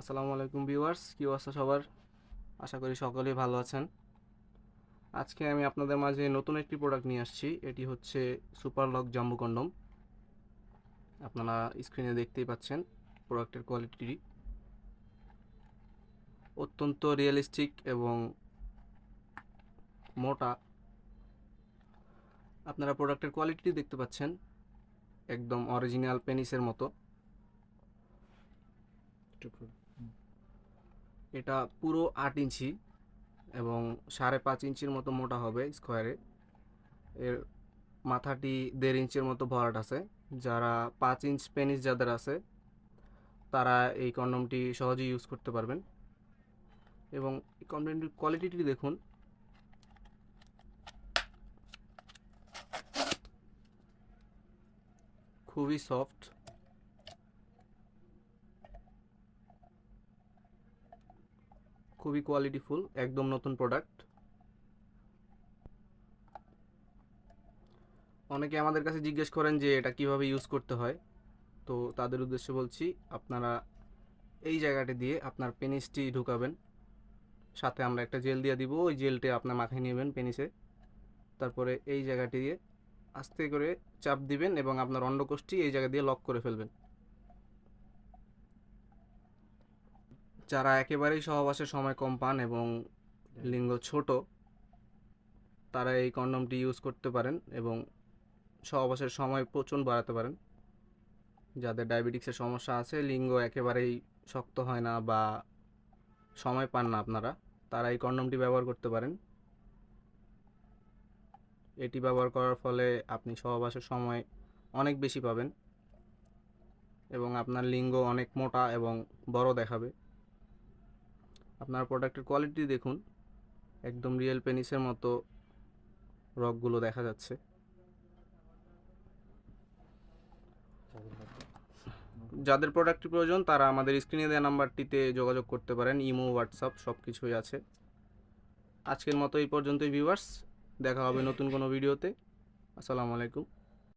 আসসালামু আলাইকুম ভিউয়ার্স, কি অবস্থা সবার? আশা করি সকলেই ভালো আছেন। আজকে আমি আপনাদের মাঝে নতুন একটি প্রোডাক্ট নিয়ে আসছি, এটি হচ্ছে সুপার লক জাম্বু কন্ডম আপনারা স্ক্রিনে দেখতেই পাচ্ছেন প্রোডাক্টের কোয়ালিটি অত্যন্ত রিয়েলিস্টিক এবং মোটা। আপনারা প্রোডাক্টের কোয়ালিটি দেখতে পাচ্ছেন, একদম অরিজিনাল পেনিসের মতো। এটা পুরো আট ইঞ্চি এবং সাড়ে পাঁচ ইঞ্চির মতো মোটা হবে স্কোয়ারে। এর মাথাটি দেড় ইঞ্চির মতো ভরাট আছে। যারা পাঁচ ইঞ্চ পেনিস যাদের আছে, তারা এই কন্ডমটি সহজেই ইউজ করতে পারবেন। এবং এই কন্ডমটির কোয়ালিটিটি দেখুন। খুবই সফট খুবই কোয়ালিটিফুল একদম নতুন প্রোডাক্ট অনেকে আমাদের কাছে জিজ্ঞেস করেন যে এটা কীভাবে ইউজ করতে হয়। তো তাদের উদ্দেশ্যে বলছি, আপনারা এই জায়গাটি দিয়ে আপনার পেনিসটি ঢুকাবেন। সাথে আমরা একটা জেল দিয়ে দিব, ওই জেলটি আপনার মাথায় নেবেন পেনিসে। তারপরে এই জায়গাটি দিয়ে আস্তে করে চাপ দিবেন এবং আপনার অন্ডকোষটি এই জায়গা দিয়ে লক করে ফেলবেন। যারা একেবারেই সহবাসের সময় কম পান এবং লিঙ্গ ছোট তারা এই কন্ডমটি ইউজ করতে পারেন এবং সহবাসের সময় প্রচুর বাড়াতে পারেন। যাদের ডায়াবেটিক্সের সমস্যা আছে লিঙ্গ একেবারেই শক্ত হয় না বা সময় পান না আপনারা তারা এই কন্ডমটি ব্যবহার করতে পারেন। এটি ব্যবহার করার ফলে আপনি সহবাসের সময় অনেক বেশি পাবেন এবং আপনার লিঙ্গ অনেক মোটা এবং বড় দেখাবে। আপনার প্রোডাক্টের কোয়ালিটি দেখুন। একদম রিয়েল পেনিসের মতো রকগুলো দেখা যাচ্ছে। যাদের প্রোডাক্টটি প্রয়োজন, তারা আমাদের স্ক্রিনে দেওয়া নাম্বারটিতে যোগাযোগ করতে পারেন। ইমো, হোয়াটসঅ্যাপ সব কিছুই আছে। আজকের মতো এই পর্যন্তই, ভিউয়ার্স। দেখা হবে নতুন কোনো ভিডিওতে। আসসালামু আলাইকুম।